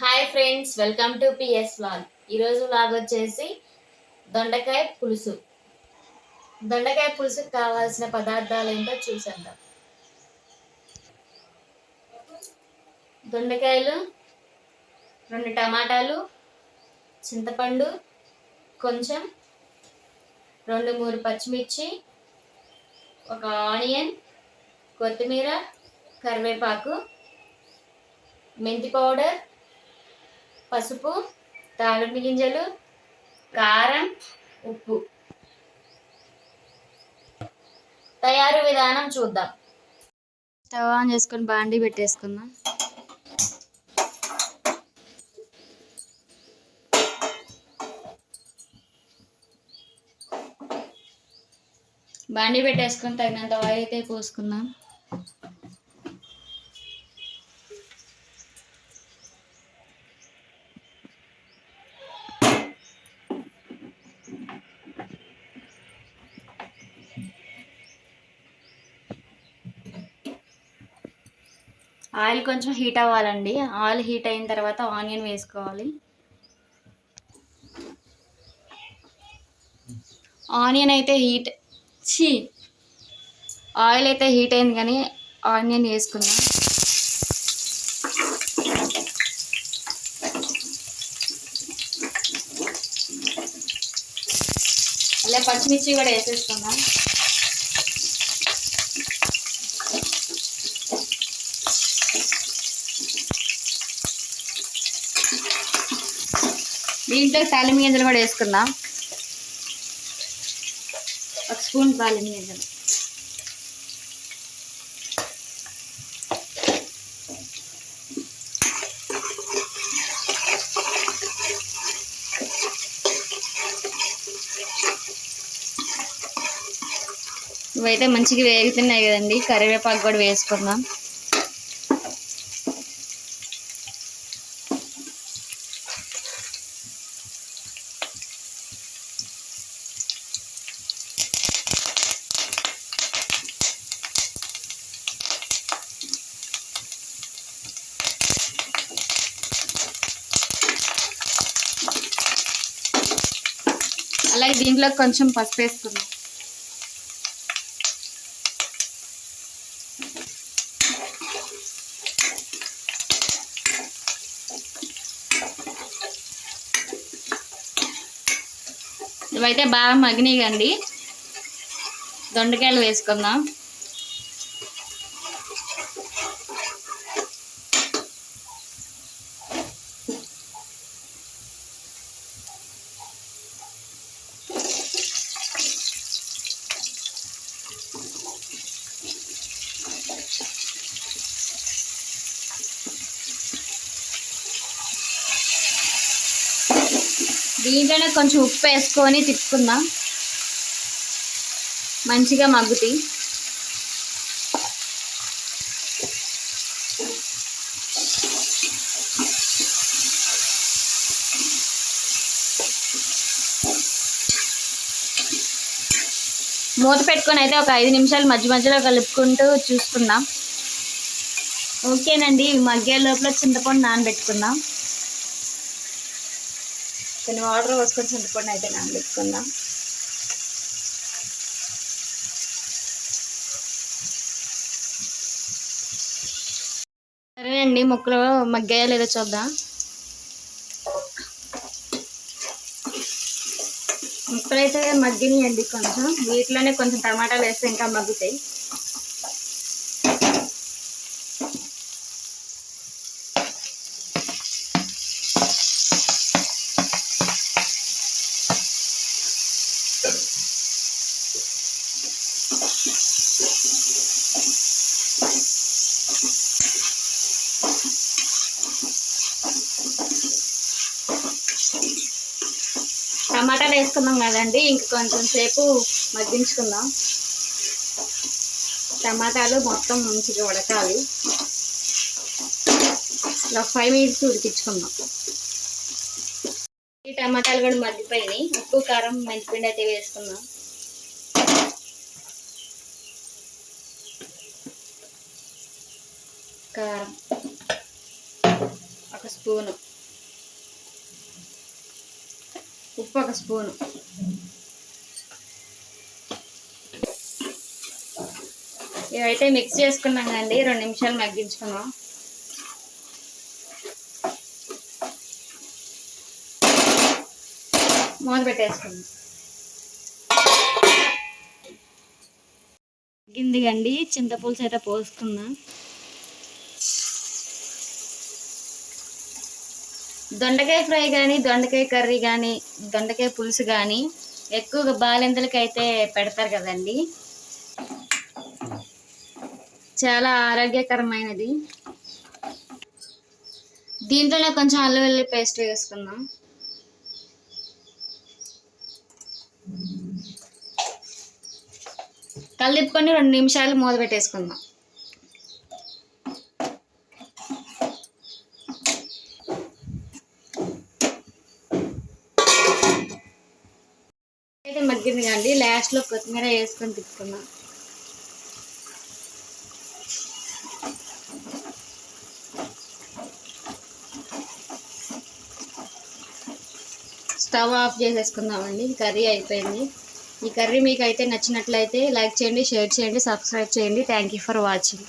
Hi friends welcome to PS vlog ఈరోజు vlog వచ్చేసి దొండకాయ పులుసు. దొండకాయ పులుసుకు కావాల్సిన పదార్థాలు ఏంటో చూసేద్దాం. దొండకాయలు రెండు టమాటాలు చింతపండు కొంచెం రెండు మూడు పచ్చిమిర్చి ఒక ఆనియన్ కొత్తిమీర కరివేపాకు మెంతి పౌడర్ పసుపు తాలింపు గింజలు కారం ఉప్పు. తయారు విధానం చూద్దాం. స్టవ్ ఆన్ చేసుకొని బాండి పెట్టేసుకుందాం. బాండి పెట్టేసుకొని తగినంత ఆయిల్ అయితే పోసుకుందాం. ఆయిల్ కొంచెం హీట్ అవ్వాలండి. ఆయిల్ హీట్ అయిన తర్వాత ఆనియన్ వేసుకోవాలి. ఆనియన్ అయితే హీట్ చీ ఆయిల్ అయితే హీట్ అయింది కానీ ఆనియన్ వేసుకుందాం. అలా పచ్చిమిర్చి కూడా వేసేసుకుందాం. దీంట్లో తాలిమి గింజలు కూడా వేసుకుందాం. ఒక స్పూన్ తాలిమి గింజలు. ఇవైతే మంచిగా వేగుతున్నాయి కదండి. కరివేపాకు కూడా వేసుకుందాం. అలాగే దీంట్లో కొంచెం పసుపు వేసుకుందాం. ఇవైతే బాగా మగ్గినాయి దొండకాయలు వేసుకుందాం. దీంట్లోనే కొంచెం ఉప్పు వేసుకొని తిప్పుకుందాం. మంచిగా మగ్గుతాయి మూత పెట్టుకొని అయితే ఒక ఐదు నిమిషాలు మధ్య మధ్యలో కలుపుకుంటూ చూసుకుందాం. ఓకేనండి మగ్గే లోపల చింతపండు నానబెట్టుకుందాం. కొన్ని వాటర్ పోసుకొని చింతపండు అయితే నానబెట్టుకుందాం. సరేనండి ముక్కలు మగ్గాయా లేదో చూద్దాం. ముక్కలు అయితే మగ్గినాయండి కొంచెం. వీటిలోనే కొంచెం టమాటాలు వేస్తే ఇంకా మగ్గుతాయి. టమాటాలు వేసుకున్నాం కదండి. ఇంక కొంచెం సేపు మగ్గించుకుందాం. టమాటాలు మొత్తం మంచిగా ఉడకాలి. ఇలా ఫైవ్ మినిట్స్ ఉడికించుకుందాం. ఈ టమాటాలు కూడా మగ్గిపోయినాయి. ఉప్పు కారం మెంతిపిండి అయితే వేసుకుందాం. కారం. ఒక స్పూను. ఉప్పు ఒక స్పూను. ఇవైతే మిక్స్ చేసుకున్నాం కండి రెండు నిమిషాలు మగ్గించుకున్నాం మూత పెట్టేసుకుందాం. తగ్గింది కండి చింతపులుసు అయితే పోసుకుందాం. దొండకాయ ఫ్రై కానీ దొండకాయ కర్రీ కానీ దొండకాయ పులుసు కానీ ఎక్కువగా బాలింతలకి అయితే పెడతారు కదండి. చాలా ఆరోగ్యకరమైనది. దీంట్లోనే కొంచెం అల్లం వెల్లుల్లి పేస్ట్ వేసుకుందాం. కలిపుకొని రెండు నిమిషాలు మూత పెట్టేసుకుందాం. అయితే మగ్గింది కండి లాస్ట్లో కొత్తిమీర వేసుకొని తిప్పుకుందాం స్టవ్ ఆఫ్ చేసేసుకుందామండి. కర్రీ అయిపోయింది. ఈ కర్రీ మీకు అయితే నచ్చినట్లయితే లైక్ చేయండి షేర్ చేయండి సబ్స్క్రైబ్ చేయండి. Thank you for watching